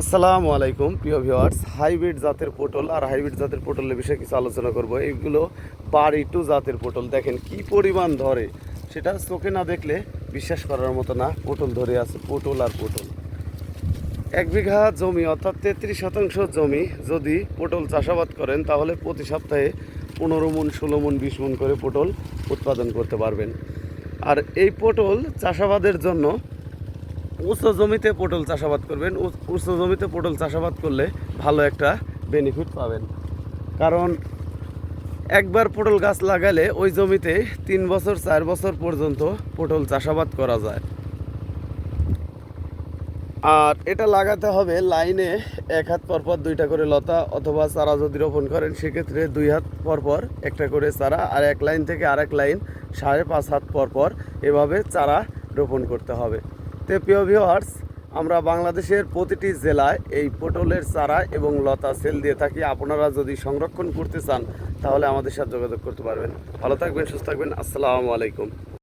আসসালামু আলাইকুম, প্রিয় ভিউয়ার্স। হাইব্রিড জাতের পটল আর হাইব্রিড জাতের পটলের বিষয়ে কিছু আলোচনা করব। এইগুলো বাড়ি টু জাতের পটল। দেখেন কি পরিমাণ ধরে, সেটা চোখে না দেখলে বিশ্বাস করার মতো না, পটল ধরে আছে, পটল আর পটল। এক বিঘা জমি, অর্থাৎ তেত্রিশ শতাংশ জমি, যদি পটল চাষাবাদ করেন, তাহলে প্রতি সপ্তাহে পনেরো মন, ষোলো মন, বিশ মন করে পটল উৎপাদন করতে পারবেন। আর এই পটল চাষাবাদের জন্য উঁচু জমিতে পটল চাষাবাদ করবেন। উচ- জমিতে পটল চাষাবাদ করলে ভালো একটা বেনিফিট পাবেন। কারণ একবার পটল গাছ লাগালে ওই জমিতে তিন বছর, চার বছর পর্যন্ত পটল চাষাবাদ করা যায়। আর এটা লাগাতে হবে লাইনে এক হাত পরপর দুইটা করে লতা অথবা চারা যদি রোপণ করেন, সেক্ষেত্রে দুই হাত পরপর একটা করে চারা আর এক লাইন থেকে আরেক লাইন সাড়ে পাঁচ হাত পরপর এভাবে চারা রোপণ করতে হবে। তো প্রিয় ভিওয়ার্স আমরা বাংলাদেশের প্রতিটি জেলায় এই পটলের চারা এবং লতা সেল দিয়ে থাকি। আপনারা যদি সংরক্ষণ করতে চান, তাহলে আমাদের সাথে যোগাযোগ করতে পারবেন। ভালো থাকবেন, সুস্থ থাকবেন। আসসালামু আলাইকুম।